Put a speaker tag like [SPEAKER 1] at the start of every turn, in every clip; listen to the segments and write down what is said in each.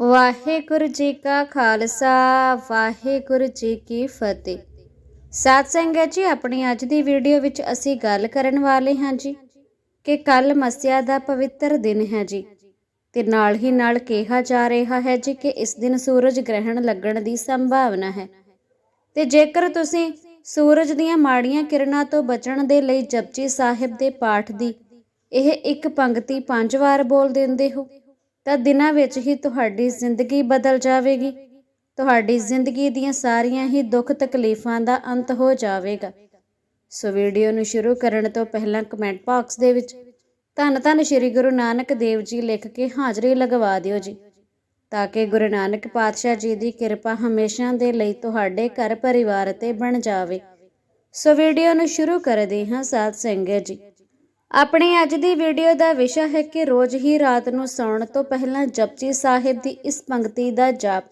[SPEAKER 1] ਵਾਹਿਗੁਰੂ ਜੀ ਕਾ ਖਾਲਸਾ, ਵਾਹਿਗੁਰੂ ਜੀ ਕੀ ਫਤਿਹ। ਸਾਧ ਸੰਗਤ ਜੀ, ਆਪਣੀ ਅੱਜ ਦੀ ਵੀਡੀਓ ਵਿੱਚ ਅਸੀਂ ਗੱਲ ਕਰਨ ਵਾਲੇ ਹਾਂ ਜੀ ਕਿ ਕੱਲ ਮੱਸਿਆ ਦਾ ਪਵਿੱਤਰ ਦਿਨ ਹੈ ਜੀ। ਤੇ ਨਾਲ ਹੀ ਨਾਲ ਕਿਹਾ ਜਾ ਰਿਹਾ ਹੈ ਜੀ ਕਿ ਇਸ ਦਿਨ ਸੂਰਜ ਗ੍ਰਹਿਣ ਲੱਗਣ ਦੀ ਸੰਭਾਵਨਾ ਹੈ। ਤੇ ਜੇਕਰ ਤੁਸੀਂ ਸੂਰਜ ਦੀਆਂ ਮਾੜੀਆਂ ਕਿਰਨਾਂ ਤੋਂ ਬਚਣ ਦੇ ਲਈ ਜਪਜੀ ਸਾਹਿਬ ਦੇ ਪਾਠ ਦੀ ਇਹ ਇੱਕ ਪੰਕਤੀ ਪੰਜ ਵਾਰ ਬੋਲ ਦਿੰਦੇ ਹੋ ਤਾਂ ਦਿਨਾਂ ਵਿੱਚ ਹੀ ਤੁਹਾਡੀ ਜ਼ਿੰਦਗੀ ਬਦਲ ਜਾਵੇਗੀ। ਤੁਹਾਡੀ ਜ਼ਿੰਦਗੀ ਦੀਆਂ ਸਾਰੀਆਂ ਹੀ ਦੁੱਖ ਤਕਲੀਫਾਂ ਦਾ ਅੰਤ ਹੋ ਜਾਵੇਗਾ। ਸੋ ਵੀਡੀਓ ਨੂੰ ਸ਼ੁਰੂ ਕਰਨ ਤੋਂ ਪਹਿਲਾਂ ਕਮੈਂਟ ਬਾਕਸ ਦੇ ਵਿੱਚ ਧੰਨ ਧੰਨ ਸ੍ਰੀ ਗੁਰੂ ਨਾਨਕ ਦੇਵ ਜੀ ਲਿਖ ਕੇ ਹਾਜ਼ਰੀ ਲਗਵਾ ਦਿਓ ਜੀ। ਤਾਂ ਕਿ ਗੁਰੂ ਨਾਨਕ ਪਾਤਸ਼ਾਹ ਜੀ ਦੀ ਕਿਰਪਾ ਹਮੇਸ਼ਾ ਦੇ ਲਈ ਤੁਹਾਡੇ ਘਰ ਪਰਿਵਾਰ ਤੇ ਬਣ ਜਾਵੇ। ਸੋ ਵੀਡੀਓ ਨੂੰ ਸ਼ੁਰੂ ਕਰਦੇ ਹਾਂ ਸਾਧ ਸੰਗਤ ਜੀ। ਆਪਣੀ ਅੱਜ ਦੀ ਵੀਡੀਓ ਦਾ ਵਿਸ਼ਾ ਹੈ ਕਿ ਰੋਜ਼ ਹੀ ਰਾਤ ਨੂੰ ਸੌਣ ਤੋਂ ਪਹਿਲਾਂ ਜਪਜੀ ਸਾਹਿਬ ਦੀ ਇਸ ਪੰਕਤੀ ਦਾ ਜਾਪ।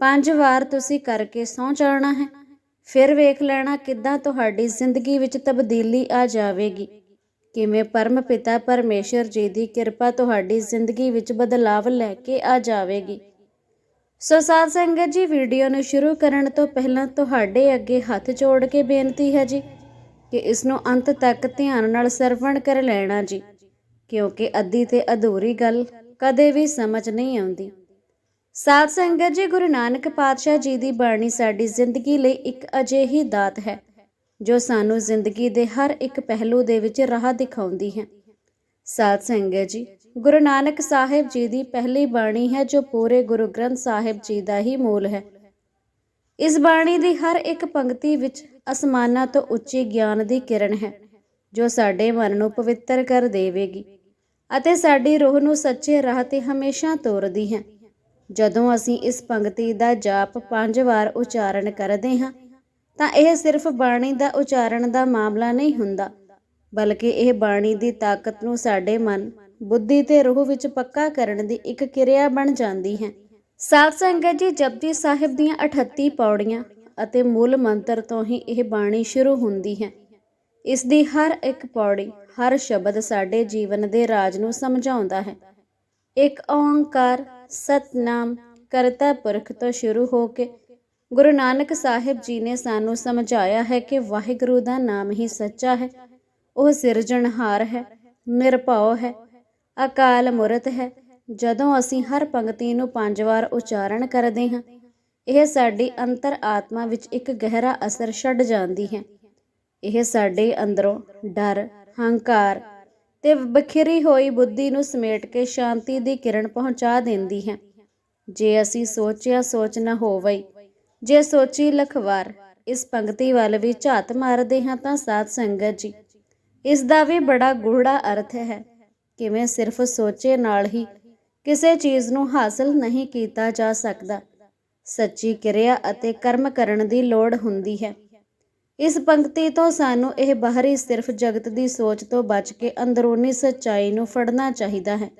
[SPEAKER 1] ਪੰਜ ਵਾਰ ਤੁਸੀਂ ਕਰਕੇ ਸੌਂ ਜਾਣਾ ਹੈ। ਫਿਰ ਵੇਖ ਲੈਣਾ ਕਿੱਦਾਂ ਤੁਹਾਡੀ ਜ਼ਿੰਦਗੀ ਵਿੱਚ ਤਬਦੀਲੀ ਆ ਜਾਵੇਗੀ। ਕਿਵੇਂ ਪਰਮ ਪਿਤਾ ਪਰਮੇਸ਼ਰ ਜੀ ਦੀ ਕਿਰਪਾ ਤੁਹਾਡੀ ਜ਼ਿੰਦਗੀ ਵਿੱਚ ਬਦਲਾਵ ਲੈ ਕੇ ਆ ਜਾਵੇਗੀ। ਸੋ ਸਾਧ ਸੰਗਤ ਜੀ, ਵੀਡੀਓ ਨੂੰ ਸ਼ੁਰੂ ਕਰਨ ਤੋਂ ਪਹਿਲਾਂ ਤੁਹਾਡੇ ਅੱਗੇ ਹੱਥ ਜੋੜ ਕੇ ਬੇਨਤੀ ਹੈ ਜੀ। ਕਿ ਇਸ ਨੂੰ ਅੰਤ ਤੱਕ ਧਿਆਨ ਨਾਲ ਸਰਵਣ ਕਰ ਲੈਣਾ ਜੀ। ਕਿਉਂਕਿ ਅੱਧੀ ਤੇ ਅਧੂਰੀ ਗੱਲ ਕਦੇ ਵੀ ਸਮਝ ਨਹੀਂ ਆਉਂਦੀ। ਸਾਧ ਸੰਗਤ ਜੀ, ਗੁਰੂ ਨਾਨਕ ਪਾਤਸ਼ਾਹ ਜੀ ਦੀ ਬਾਣੀ ਸਾਡੀ ਜ਼ਿੰਦਗੀ ਲਈ ਇੱਕ ਅਜਿਹੀ ਦਾਤ ਹੈ, ਜੋ ਸਾਨੂੰ ਜ਼ਿੰਦਗੀ ਦੇ ਹਰ ਇੱਕ ਪਹਿਲੂ ਦੇ ਵਿੱਚ ਰਾਹ ਦਿਖਾਉਂਦੀ ਹੈ। ਸਾਧ ਸੰਗਤ ਜੀ, ਗੁਰੂ ਨਾਨਕ ਸਾਹਿਬ ਜੀ ਦੀ ਪਹਿਲੀ ਬਾਣੀ ਹੈ, ਜੋ ਪੂਰੇ ਗੁਰੂ ਗ੍ਰੰਥ ਸਾਹਿਬ ਜੀ ਦਾ ਹੀ ਮੂਲ ਹੈ। ਇਸ ਬਾਣੀ ਦੀ ਹਰ ਇੱਕ ਪੰਕਤੀ ਵਿੱਚ ਅਸਮਾਨਾਂ ਤੋਂ ਉੱਚੀ ਗਿਆਨ ਦੀ ਕਿਰਨ ਹੈ, ਜੋ ਸਾਡੇ ਮਨ ਨੂੰ ਪਵਿੱਤਰ ਕਰ ਦੇਵੇਗੀ ਅਤੇ ਸਾਡੀ ਰੂਹ ਨੂੰ ਸੱਚੇ ਰਾਹ ਤੇ ਹਮੇਸ਼ਾ ਤੋਰਦੀ ਹੈ। ਜਦੋਂ ਅਸੀਂ ਇਸ ਪੰਕਤੀ ਦਾ ਜਾਪ ਪੰਜ ਵਾਰ ਉਚਾਰਨ ਕਰਦੇ ਹਾਂ, ਤਾਂ ਇਹ ਸਿਰਫ ਬਾਣੀ ਦਾ ਉਚਾਰਨ ਦਾ ਮਾਮਲਾ ਨਹੀਂ ਹੁੰਦਾ, ਬਲਕਿ ਇਹ ਬਾਣੀ ਦੀ ਤਾਕਤ ਨੂੰ ਸਾਡੇ ਮਨ, ਬੁੱਧੀ ਤੇ ਰੂਹ ਵਿੱਚ ਪੱਕਾ ਕਰਨ ਦੀ ਇੱਕ ਕਿਰਿਆ ਬਣ ਜਾਂਦੀ ਹੈ। ਸਾਧ ਸੰਗਤ ਜੀ, ਜਪਜੀ ਸਾਹਿਬ ਦੀਆਂ 38 ਪੌੜੀਆਂ ਅਤੇ ਮੂਲ ਮੰਤਰ ਤੋਂ ਹੀ ਇਹ ਬਾਣੀ ਸ਼ੁਰੂ ਹੁੰਦੀ ਹੈ। ਇਸ ਦੀ ਹਰ ਇੱਕ ਪੌੜੀ, ਹਰ ਸ਼ਬਦ ਸਾਡੇ ਜੀਵਨ ਦੇ ਰਾਜ ਨੂੰ ਸਮਝਾਉਂਦਾ ਹੈ। ਇੱਕ ਓੰਕਾਰ ਸਤਨਾਮ ਕਰਤਾ ਪੁਰਖ ਤੋਂ ਸ਼ੁਰੂ ਹੋ ਕੇ ਗੁਰੂ ਨਾਨਕ ਸਾਹਿਬ ਜੀ ਨੇ ਸਾਨੂੰ ਸਮਝਾਇਆ ਹੈ ਕਿ ਵਾਹਿਗੁਰੂ ਦਾ ਨਾਮ ਹੀ ਸੱਚਾ ਹੈ। ਉਹ ਸਿਰਜਣਹਾਰ ਹੈ, ਨਿਰਭਉ ਹੈ, ਅਕਾਲ ਮੂਰਤ ਹੈ। ਜਦੋਂ ਅਸੀਂ ਹਰ ਪੰਕਤੀ ਨੂੰ ਪੰਜ ਵਾਰ ਉਚਾਰਨ ਕਰਦੇ ਹਾਂ ਇਹ ਸਾਡੀ ਅੰਤਰ ਆਤਮਾ ਵਿੱਚ ਇੱਕ ਗਹਿਰਾ ਅਸਰ ਛੱਡ ਜਾਂਦੀ ਹੈ। ਇਹ ਸਾਡੇ ਅੰਦਰੋਂ ਡਰ, ਹੰਕਾਰ ਤੇ ਬਖਰੀ ਹੋਈ ਬੁੱਧੀ ਨੂੰ ਸਮੇਟ ਕੇ ਸ਼ਾਂਤੀ ਦੀ ਕਿਰਨ ਪਹੁੰਚਾ ਦਿੰਦੀ ਹੈ। ਜੇ ਅਸੀਂ ਸੋਚਿਆ ਸੋਚ ਨਾ ਹੋਵਈ, ਜੇ ਸੋਚੀ ਲਖਵਾਰ, ਇਸ ਪੰਕਤੀ ਵੱਲ ਵੀ ਝਾਤ ਮਾਰਦੇ ਹਾਂ ਤਾਂ ਸਾਧ ਸੰਗਤ ਜੀ, ਇਸ ਦਾ ਵੀ ਬੜਾ ਗੂੜਾ ਅਰਥ ਹੈ। ਕਿਵੇਂ ਸਿਰਫ ਸੋਚੇ ਨਾਲ ਹੀ ਕਿਸੇ ਚੀਜ਼ ਨੂੰ ਹਾਸਲ ਨਹੀਂ ਕੀਤਾ ਜਾ ਸਕਦਾ ਸੱਚੀ ਕਿਰਿਆ ਅਤੇ ਕਰਮ ਕਰਨ ਦੀ ਲੋੜ ਹੁੰਦੀ ਹੈ। ਇਸ ਪੰਕਤੀ ਤੋਂ ਸਾਨੂੰ ਇਹ ਬਾਹਰੀ ਸਿਰਫ ਜਗਤ ਦੀ ਸੋਚ ਤੋਂ ਬਚ ਕੇ ਅੰਦਰੂਨੀ ਸੱਚਾਈ ਨੂੰ ਫੜਨਾ ਚਾਹੀਦਾ ਹੈ,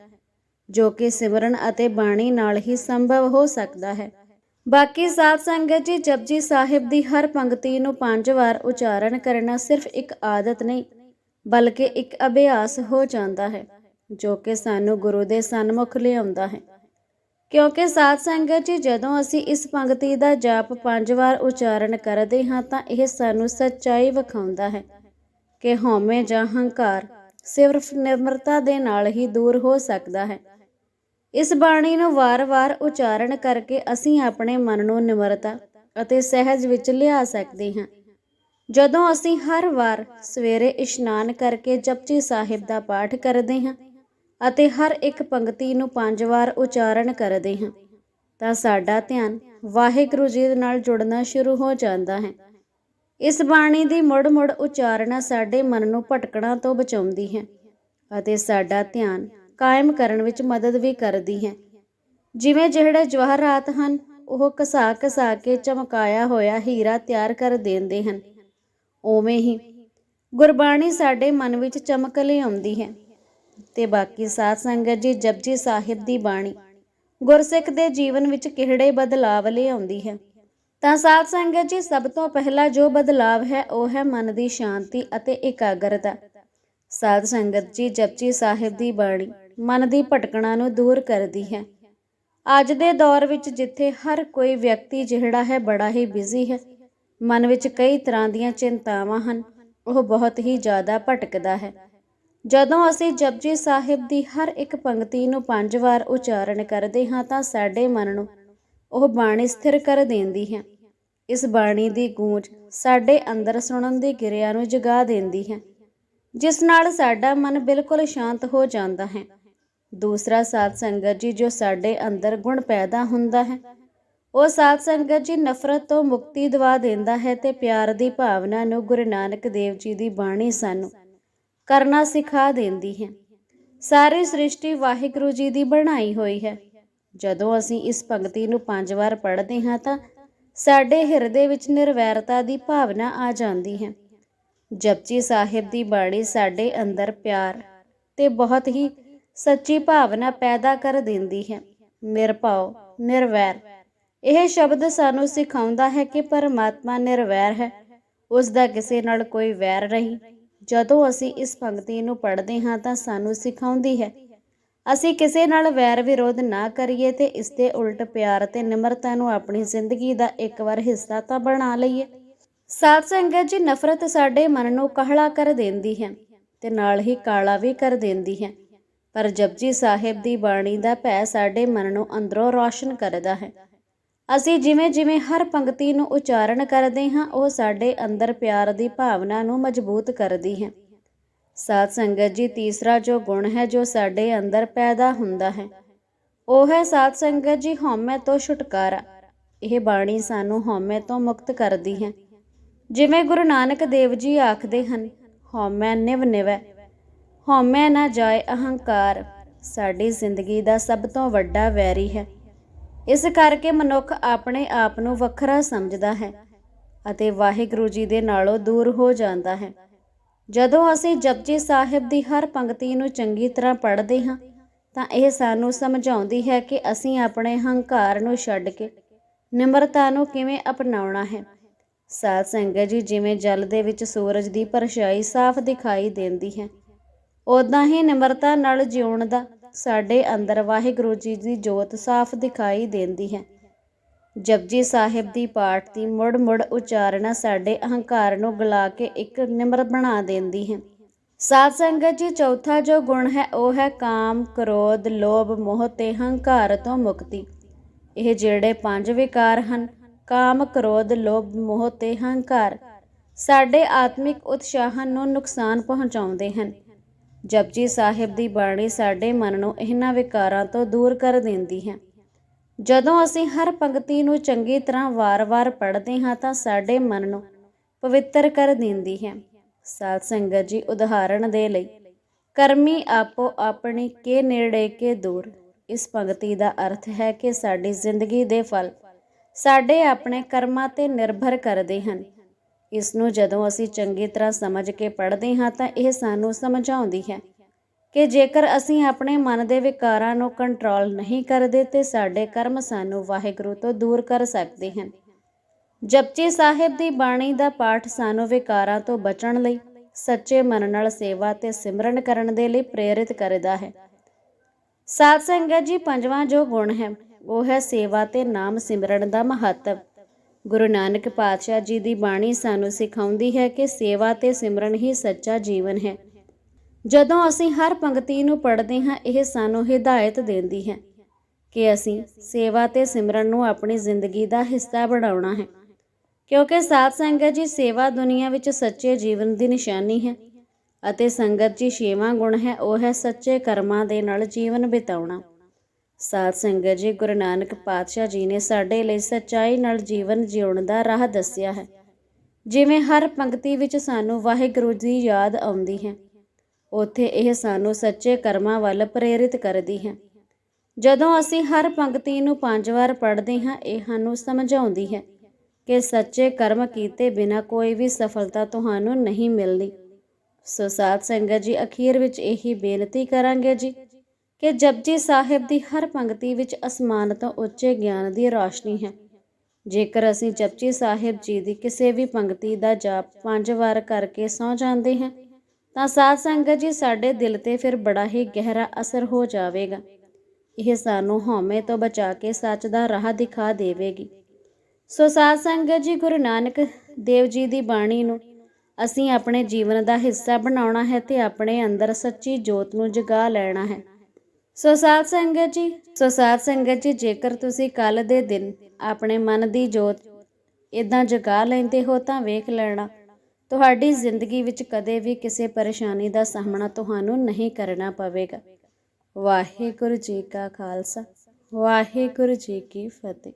[SPEAKER 1] ਜੋ ਕਿ ਸਿਮਰਨ ਅਤੇ ਬਾਣੀ ਨਾਲ ਹੀ ਸੰਭਵ ਹੋ ਸਕਦਾ ਹੈ। ਬਾਕੀ ਸਾਧ ਸੰਗਤ ਜੀ ਜਪਜੀ ਸਾਹਿਬ ਦੀ ਹਰ ਪੰਕਤੀ ਨੂੰ ਪੰਜ ਵਾਰ ਉਚਾਰਨ ਕਰਨਾ ਸਿਰਫ ਇੱਕ ਆਦਤ ਨਹੀਂ, ਬਲਕਿ ਇੱਕ ਅਭਿਆਸ ਹੋ ਜਾਂਦਾ ਹੈ, ਜੋ ਕਿ ਸਾਨੂੰ ਗੁਰੂ ਦੇ ਸਨਮੁਖ ਲਿਆਉਂਦਾ ਹੈ। ਕਿਉਂਕਿ ਸਾਧ ਸੰਗਤ ਜੀ, ਜਦੋਂ ਅਸੀਂ ਇਸ ਪੰਕਤੀ ਦਾ ਜਾਪ ਪੰਜ ਵਾਰ ਉਚਾਰਨ ਕਰਦੇ ਹਾਂ, ਤਾਂ ਇਹ ਸਾਨੂੰ ਸੱਚਾਈ ਵਿਖਾਉਂਦਾ ਹੈ ਕਿ ਹਉਮੈ ਜਾਂ ਹੰਕਾਰ ਸਿਰਫ ਨਿਰਮਰਤਾ ਦੇ ਨਾਲ ਹੀ ਦੂਰ ਹੋ ਸਕਦਾ ਹੈ। ਇਸ ਬਾਣੀ ਨੂੰ ਵਾਰ-ਵਾਰ ਉਚਾਰਨ ਕਰਕੇ ਅਸੀਂ ਆਪਣੇ ਮਨ ਨੂੰ ਨਿਮਰਤਾ ਅਤੇ ਸਹਿਜ ਵਿੱਚ ਲਿਆ ਸਕਦੇ ਹਾਂ। ਜਦੋਂ ਅਸੀਂ ਹਰ ਵਾਰ ਸਵੇਰੇ ਇਸ਼ਨਾਨ ਕਰਕੇ ਜਪਜੀ ਸਾਹਿਬ ਦਾ ਪਾਠ ਕਰਦੇ ਹਾਂ ਅਤੇ ਹਰ ਇੱਕ ਪੰਕਤੀ ਨੂੰ ਪੰਜ ਵਾਰ ਉਚਾਰਨ ਕਰਦੇ ਹਾਂ। ਤਾਂ ਸਾਡਾ ਧਿਆਨ ਵਾਹਿਗੁਰੂ ਜੀ ਦੇ ਨਾਲ ਜੁੜਨਾ ਸ਼ੁਰੂ ਹੋ ਜਾਂਦਾ ਹੈ। ਇਸ ਬਾਣੀ ਦੀ ਮੁੜ-ਮੁੜ ਉਚਾਰਨਾ ਸਾਡੇ ਮਨ ਨੂੰ ਭਟਕਣਾ ਤੋਂ ਬਚਾਉਂਦੀ ਹੈ ਅਤੇ ਸਾਡਾ ਧਿਆਨ ਕਾਇਮ ਕਰਨ ਵਿੱਚ ਮਦਦ ਵੀ ਕਰਦੀ ਹੈ। ਜਿਵੇਂ ਜਿਹੜੇ ਜਵਾਹਰਾਤ ਹਨ, ਉਹ ਕਸਾ ਕਸਾ ਕੇ ਚਮਕਾਇਆ ਹੋਇਆ ਹੀਰਾ ਤਿਆਰ ਕਰ ਦਿੰਦੇ ਹਨ। ਉਵੇਂ ਹੀ ਗੁਰਬਾਣੀ ਸਾਡੇ ਮਨ ਵਿੱਚ ਚਮਕ ਲਈ ਆਉਂਦੀ ਹੈ। ਤੇ ਬਾਕੀ ਸਾਧ ਸੰਗਤ ਜੀ ਜਪਜੀ ਸਾਹਿਬ ਦੀ ਬਾਣੀ। ਗੁਰਸਿੱਖ ਦੇ ਜੀਵਨ ਵਿੱਚ ਕਿਹੜੇ ਬਦਲਾਵ ਲਿਆਉਂਦੀ ਹੈ? ਤਾਂ ਸਾਧ ਸੰਗਤ ਜੀ, ਸਭ ਤੋਂ ਪਹਿਲਾ ਜੋ ਬਦਲਾਵ ਹੈ, ਉਹ ਹੈ ਮਨ ਦੀ ਸ਼ਾਂਤੀ ਅਤੇ ਇਕਾਗਰਤਾ। ਸਾਧ ਸੰਗਤ ਜੀ ਜਪਜੀ ਸਾਹਿਬ ਦੀ ਬਾਣੀ ਮਨ ਦੀ ਭਟਕਣਾ ਨੂੰ ਦੂਰ ਕਰਦੀ ਹੈ। ਅੱਜ ਦੇ ਦੌਰ ਵਿੱਚ ਜਿੱਥੇ ਹਰ ਕੋਈ ਵਿਅਕਤੀ ਜਿਹੜਾ ਹੈ, ਬੜਾ ਹੀ ਬਿਜ਼ੀ ਹੈ। ਮਨ ਵਿੱਚ ਕਈ ਤਰ੍ਹਾਂ ਦੀਆਂ ਚਿੰਤਾਵਾਂ ਹਨ, ਉਹ ਬਹੁਤ ਹੀ ਜ਼ਿਆਦਾ ਭਟਕਦਾ ਹੈ। ਜਦੋਂ ਅਸੀਂ ਜਪਜੀ ਸਾਹਿਬ ਦੀ ਹਰ ਇੱਕ ਪੰਕਤੀ ਨੂੰ ਪੰਜ ਵਾਰ ਉਚਾਰਨ ਕਰਦੇ ਹਾਂ ਤਾਂ ਸਾਡੇ ਮਨ ਨੂੰ ਉਹ ਬਾਣੀ ਸਥਿਰ ਕਰ ਦਿੰਦੀ ਹੈ। ਇਸ ਬਾਣੀ ਦੀ ਗੂੰਜ ਸਾਡੇ ਅੰਦਰ ਸੁਣਨ ਦੀ ਕਿਰਿਆ ਨੂੰ ਜਗਾ ਦਿੰਦੀ ਹੈ, ਜਿਸ ਨਾਲ ਸਾਡਾ ਮਨ ਬਿਲਕੁਲ ਸ਼ਾਂਤ ਹੋ ਜਾਂਦਾ ਹੈ। ਦੂਸਰਾ ਸਾਧ ਸੰਗਤ ਜੀ ਜੋ ਸਾਡੇ ਅੰਦਰ ਗੁਣ ਪੈਦਾ ਹੁੰਦਾ ਹੈ, ਉਹ ਸਾਧ ਸੰਗਤ ਜੀ ਨਫ਼ਰਤ ਤੋਂ ਮੁਕਤੀ ਦਿਵਾ ਦਿੰਦਾ ਹੈ ਤੇ ਪਿਆਰ ਦੀ ਭਾਵਨਾ ਨੂੰ ਗੁਰੂ ਨਾਨਕ ਦੇਵ ਜੀ ਦੀ ਬਾਣੀ ਸਾਨੂੰ ਕਰਨਾ ਸਿਖਾ ਦਿੰਦੀ ਹੈ। ਸਾਰੀ ਸ੍ਰਿਸ਼ਟੀ ਵਾਹਿਗੁਰੂ ਜੀ ਦੀ ਬਣਾਈ ਹੋਈ ਹੈ। ਜਦੋਂ ਅਸੀਂ ਇਸ ਪੰਕਤੀ ਨੂੰ ਪੰਜ ਵਾਰ ਪੜ੍ਹਦੇ ਹਾਂ ਤਾਂ ਸਾਡੇ ਹਿਰਦੇ ਵਿੱਚ ਨਿਰਵੈਰਤਾ ਦੀ ਭਾਵਨਾ ਆ ਜਾਂਦੀ ਹੈ। ਜਪਜੀ ਸਾਹਿਬ ਦੀ ਬਾਣੀ ਸਾਡੇ ਅੰਦਰ ਪਿਆਰ ਤੇ ਬਹੁਤ ਹੀ ਸੱਚੀ ਭਾਵਨਾ ਪੈਦਾ ਕਰ ਦਿੰਦੀ ਹੈ। ਨਿਰਭਉ, ਨਿਰਵੈਰ, ਇਹ ਸ਼ਬਦ ਸਾਨੂੰ ਸਿਖਾਉਂਦਾ ਹੈ ਕਿ ਪਰਮਾਤਮਾ ਨਿਰਵੈਰ ਹੈ। ਉਸ ਦਾ ਕਿਸੇ ਨਾਲ ਕੋਈ ਵੈਰ ਨਹੀਂ। ਜਦੋਂ ਅਸੀਂ ਇਸ ਪੰਕਤੀ ਨੂੰ ਪੜ੍ਹਦੇ ਹਾਂ ਤਾਂ ਸਾਨੂੰ ਸਿਖਾਉਂਦੀ ਹੈ, ਅਸੀਂ ਕਿਸੇ ਨਾਲ ਵੈਰ ਵਿਰੋਧ ਨਾ ਕਰੀਏ ਤੇ ਇਸ ਦੇ ਉਲਟ ਪਿਆਰ ਤੇ ਨਿਮਰਤਾ ਨੂੰ ਆਪਣੀ ਜ਼ਿੰਦਗੀ ਦਾ ਇੱਕ ਵਾਰ ਹਿੱਸਾ ਤਾਂ ਬਣਾ ਲਈਏ। ਸਾਧ ਸੰਗਤ ਜੀ ਨਫ਼ਰਤ ਸਾਡੇ ਮਨ ਨੂੰ ਕਾਹਲਾ ਕਰ ਦਿੰਦੀ ਹੈ ਤੇ ਨਾਲ ਹੀ ਕਾਲਾ ਵੀ ਕਰ ਦਿੰਦੀ ਹੈ, ਪਰ ਜਪਜੀ ਸਾਹਿਬ ਦੀ ਬਾਣੀ ਦਾ ਭੈ ਸਾਡੇ ਮਨ ਨੂੰ ਅੰਦਰੋਂ ਰੌਸ਼ਨ ਕਰਦਾ ਹੈ। ਅਸੀਂ ਜਿਵੇਂ ਜਿਵੇਂ ਹਰ ਪੰਕਤੀ ਨੂੰ ਉਚਾਰਨ ਕਰਦੇ ਹਾਂ, ਉਹ ਸਾਡੇ ਅੰਦਰ ਪਿਆਰ ਦੀ ਭਾਵਨਾ ਨੂੰ ਮਜ਼ਬੂਤ ਕਰਦੀ ਹੈ। ਸਾਧ ਸੰਗਤ ਜੀ, ਤੀਸਰਾ ਜੋ ਗੁਣ ਹੈ, ਜੋ ਸਾਡੇ ਅੰਦਰ ਪੈਦਾ ਹੁੰਦਾ ਹੈ, ਉਹ ਹੈ ਸਾਧ ਸੰਗਤ ਜੀ, ਹਉਮੈ ਤੋਂ ਛੁਟਕਾਰਾ। ਇਹ ਬਾਣੀ ਸਾਨੂੰ ਹਉਮੈ ਤੋਂ ਮੁਕਤ ਕਰਦੀ ਹੈ। ਜਿਵੇਂ ਗੁਰੂ ਨਾਨਕ ਦੇਵ ਜੀ ਆਖਦੇ ਹਨ, ਹਉਮੈ ਨਿਵ ਨਿਵੈ, ਹਉਮੈ ਨਾ ਜਾਏ ਅਹੰਕਾਰ, ਸਾਡੀ ਜ਼ਿੰਦਗੀ ਦਾ ਸਭ ਤੋਂ ਵੱਡਾ ਵੈਰੀ ਹੈ। ਇਸ ਕਰਕੇ ਮਨੁੱਖ ਆਪਣੇ ਆਪ ਨੂੰ ਵੱਖਰਾ ਸਮਝਦਾ ਹੈ ਅਤੇ ਵਾਹਿਗੁਰੂ ਜੀ ਦੇ ਨਾਲੋਂ ਦੂਰ ਹੋ ਜਾਂਦਾ ਹੈ। ਜਦੋਂ ਅਸੀਂ ਜਪਜੀ ਸਾਹਿਬ ਦੀ ਹਰ ਪੰਕਤੀ ਨੂੰ ਚੰਗੀ ਤਰ੍ਹਾਂ ਪੜ੍ਹਦੇ ਹਾਂ, ਤਾਂ ਇਹ ਸਾਨੂੰ ਸਮਝਾਉਂਦੀ ਹੈ ਕਿ ਅਸੀਂ ਆਪਣੇ ਹੰਕਾਰ ਨੂੰ ਛੱਡ ਕੇ ਨਿਮਰਤਾ ਨੂੰ ਕਿਵੇਂ ਅਪਣਾਉਣਾ ਹੈ। ਸਾਧ ਸੰਗਤ ਜੀ ਜਿਵੇਂ ਜਲ ਦੇ ਵਿੱਚ ਸੂਰਜ ਦੀ ਪਰਛਾਈ ਸਾਫ਼ ਦਿਖਾਈ ਦਿੰਦੀ ਹੈ ਉਦਾਂ ਹੀ ਨਿਮਰਤਾ ਨਾਲ ਜਿਉਣ ਦਾ ਸਾਡੇ ਅੰਦਰ ਵਾਹਿਗੁਰੂ ਜੀ ਦੀ ਜੋਤ ਸਾਫ਼ ਦਿਖਾਈ ਦਿੰਦੀ ਹੈ। ਜਪਜੀ ਸਾਹਿਬ ਦੀ ਪਾਠ ਦੀ ਮੁੜ ਮੁੜ ਉਚਾਰਨਾ ਸਾਡੇ ਅਹੰਕਾਰ ਨੂੰ ਗਲਾ ਕੇ ਇੱਕ ਨਿਮਰ ਬਣਾ ਦਿੰਦੀ ਹੈ। ਸਾਧ ਸੰਗਤ ਜੀ, ਚੌਥਾ ਜੋ ਗੁਣ ਹੈ, ਉਹ ਹੈ ਕਾਮ, ਕ੍ਰੋਧ, ਲੋਭ, ਮੋਹ ਤੇ ਹੰਕਾਰ ਤੋਂ ਮੁਕਤੀ। ਇਹ ਜਿਹੜੇ ਪੰਜ ਵਿਕਾਰ ਹਨ, ਕਾਮ, ਕ੍ਰੋਧ, ਲੋਭ, ਮੋਹ ਤੇ ਹੰਕਾਰ, ਸਾਡੇ ਆਤਮਿਕ ਉਤਸ਼ਾਹ ਨੂੰ ਨੁਕਸਾਨ ਪਹੁੰਚਾਉਂਦੇ ਹਨ। ਜਪਜੀ ਸਾਹਿਬ ਦੀ ਬਾਣੀ ਸਾਡੇ ਮਨ ਨੂੰ ਇਹਨਾਂ ਵਿਕਾਰਾਂ ਤੋਂ ਦੂਰ ਕਰ ਦਿੰਦੀ ਹੈ। ਜਦੋਂ ਅਸੀਂ ਹਰ ਪੰਕਤੀ ਨੂੰ ਚੰਗੀ ਤਰ੍ਹਾਂ ਵਾਰ-ਵਾਰ ਪੜ੍ਹਦੇ ਹਾਂ ਤਾਂ ਸਾਡੇ ਮਨ ਨੂੰ ਪਵਿੱਤਰ ਕਰ ਦਿੰਦੀ ਹੈ। ਸਾਧ ਸੰਗਤ ਜੀ, ਉਦਾਹਰਣ ਦੇ ਲਈ, ਕਰਮੀ ਆਪੋ ਆਪਣੀ ਕੇ ਨੇੜੇ ਕੇ ਦੂਰ। ਇਸ ਪੰਕਤੀ ਦਾ ਅਰਥ ਹੈ ਕਿ ਸਾਡੀ ਜ਼ਿੰਦਗੀ ਦੇ ਫਲ। ਸਾਡੇ ਆਪਣੇ ਕਰਮਾਂ ਤੇ ਨਿਰਭਰ ਕਰਦੇ ਹਨ। ਇਸ ਨੂੰ ਜਦੋਂ ਅਸੀਂ ਚੰਗੀ ਤਰ੍ਹਾਂ ਸਮਝ ਕੇ ਪੜ੍ਹਦੇ ਹਾਂ ਤਾਂ ਇਹ ਸਾਨੂੰ ਸਮਝਾਉਂਦੀ ਹੈ ਕਿ ਜੇਕਰ ਅਸੀਂ ਆਪਣੇ ਮਨ ਦੇ ਵਿਕਾਰਾਂ ਨੂੰ ਕੰਟਰੋਲ ਨਹੀਂ ਕਰਦੇ ਤੇ ਸਾਡੇ ਕਰਮ ਸਾਨੂੰ ਵਾਹਿਗੁਰੂ ਤੋਂ ਦੂਰ ਕਰ ਸਕਦੇ ਹਨ। ਜਪਜੀ ਸਾਹਿਬ ਦੀ ਬਾਣੀ ਦਾ ਪਾਠ ਸਾਨੂੰ ਵਿਕਾਰਾਂ ਤੋਂ ਬਚਣ ਲਈ, ਸੱਚੇ ਮਨ ਨਾਲ ਸੇਵਾ ਤੇ ਸਿਮਰਨ ਕਰਨ ਦੇ ਲਈ ਪ੍ਰੇਰਿਤ ਕਰਦਾ ਹੈ। ਸਾਧ ਸੰਗਤ ਜੀ, ਪੰਜਵਾਂ ਜੋ ਗੁਣ ਹੈ, ਉਹ ਹੈ ਸੇਵਾ ਤੇ ਨਾਮ ਸਿਮਰਨ ਦਾ ਮਹੱਤਵ। ਗੁਰੂ ਨਾਨਕ ਪਾਤਸ਼ਾਹ ਜੀ ਦੀ ਬਾਣੀ ਸਾਨੂੰ ਸਿਖਾਉਂਦੀ ਹੈ ਕਿ ਸੇਵਾ ਤੇ ਸਿਮਰਨ ਹੀ ਸੱਚਾ ਜੀਵਨ ਹੈ। ਜਦੋਂ ਅਸੀਂ ਹਰ ਪੰਕਤੀ ਨੂੰ ਪੜ੍ਹਦੇ ਹਾਂ, ਇਹ ਸਾਨੂੰ ਹਿਦਾਇਤ ਦਿੰਦੀ ਹੈ ਕਿ ਅਸੀਂ ਸੇਵਾ ਤੇ ਸਿਮਰਨ ਨੂੰ ਆਪਣੀ ਜ਼ਿੰਦਗੀ ਦਾ ਹਿੱਸਾ ਬਣਾਉਣਾ ਹੈ। ਕਿਉਂਕਿ ਸਾਧ ਸੰਗਤ ਜੀ ਸੇਵਾ ਦੁਨੀਆ ਵਿੱਚ ਸੱਚੇ ਜੀਵਨ ਦੀ ਨਿਸ਼ਾਨੀ ਹੈ ਅਤੇ ਸੰਗਤ ਜੀ ਛੇਵਾਂ ਗੁਣ ਹੈ, ਉਹ ਹੈ ਸੱਚੇ ਕਰਮਾਂ ਦੇ ਨਾਲ ਜੀਵਨ ਬਿਤਾਉਣਾ। ਸਾਧ ਸੰਗਤ ਜੀ, ਗੁਰੂ ਨਾਨਕ ਪਾਤਸ਼ਾਹ ਜੀ ਨੇ ਸਾਡੇ ਲਈ ਸੱਚਾਈ ਨਾਲ ਜੀਵਨ ਜਿਉਣ ਦਾ ਰਾਹ ਦੱਸਿਆ ਹੈ। ਜਿਵੇਂ ਹਰ ਪੰਕਤੀ ਵਿੱਚ ਸਾਨੂੰ ਵਾਹਿਗੁਰੂ ਦੀ ਯਾਦ ਆਉਂਦੀ ਹੈ, ਉੱਥੇ ਇਹ ਸਾਨੂੰ ਸੱਚੇ ਕਰਮਾਂ ਵੱਲ ਪ੍ਰੇਰਿਤ ਕਰਦੀ ਹੈ। ਜਦੋਂ ਅਸੀਂ ਹਰ ਪੰਕਤੀ ਨੂੰ ਪੰਜ ਵਾਰ ਪੜ੍ਹਦੇ ਹਾਂ, ਇਹ ਸਾਨੂੰ ਸਮਝਾਉਂਦੀ ਹੈ ਕਿ ਸੱਚੇ ਕਰਮ ਕੀਤੇ ਬਿਨਾ ਕੋਈ ਵੀ ਸਫਲਤਾ ਤੁਹਾਨੂੰ ਨਹੀਂ ਮਿਲਦੀ। ਸੋ ਸਾਧ ਸੰਗਤ ਜੀ, ਅਖੀਰ ਵਿੱਚ ਇਹੀ ਬੇਨਤੀ ਕਰਾਂਗੇ ਜੀ ਕਿ ਜਪਜੀ ਸਾਹਿਬ ਦੀ ਹਰ ਪੰਕਤੀ ਵਿੱਚ ਅਸਮਾਨ ਤੋਂ ਉੱਚੇ ਗਿਆਨ ਦੀ ਰੌਸ਼ਨੀ ਹੈ। ਜੇਕਰ ਅਸੀਂ ਜਪਜੀ ਸਾਹਿਬ ਜੀ ਦੀ ਕਿਸੇ ਵੀ ਪੰਕਤੀ ਦਾ ਜਾਪ ਪੰਜ ਵਾਰ ਕਰਕੇ ਸੌ ਜਾਂਦੇ ਹਾਂ, ਤਾਂ ਸਾਧ ਸੰਗਤ ਜੀ ਸਾਡੇ ਦਿਲ ਤੇ ਫਿਰ ਬੜਾ ਹੀ ਗਹਿਰਾ ਅਸਰ ਹੋ ਜਾਵੇਗਾ। ਇਹ ਸਾਨੂੰ ਹਉਮੈ ਤੋਂ ਬਚਾ ਕੇ ਸੱਚ ਦਾ ਰਾਹ ਦਿਖਾ ਦੇਵੇਗੀ। ਸੋ ਸਾਧ ਸੰਗਤ ਜੀ, ਗੁਰੂ ਨਾਨਕ ਦੇਵ ਜੀ ਦੀ ਬਾਣੀ ਨੂੰ ਅਸੀਂ ਆਪਣੇ ਜੀਵਨ ਦਾ ਹਿੱਸਾ ਬਣਾਉਣਾ ਹੈ ਤੇ ਆਪਣੇ ਅੰਦਰ ਸੱਚੀ ਜੋਤ ਨੂੰ ਜਗਾ ਲੈਣਾ ਹੈ। ਸੋ ਸਾਧ ਸੰਗਤ ਜੀ, ਸੋ ਸਾਧ ਸੰਗਤ ਜੀ, ਜੇਕਰ ਤੁਸੀਂ ਕੱਲ ਦੇ ਦਿਨ ਆਪਣੇ ਮਨ ਦੀ ਜੋਤ ਇਦਾਂ ਜਗਾ ਲੈਂਦੇ ਹੋ ਤਾਂ ਵੇਖ ਲੈਣਾ। ਤੁਹਾਡੀ ਜ਼ਿੰਦਗੀ ਵਿੱਚ ਕਦੇ ਵੀ ਕਿਸੇ ਪਰੇਸ਼ਾਨੀ ਦਾ ਸਾਹਮਣਾ ਤੁਹਾਨੂੰ ਨਹੀਂ ਕਰਨਾ ਪਵੇਗਾ। ਵਾਹਿਗੁਰੂ ਜੀ ਕਾ ਖਾਲਸਾ, ਵਾਹਿਗੁਰੂ ਜੀ ਕੀ ਫਤਿਹ।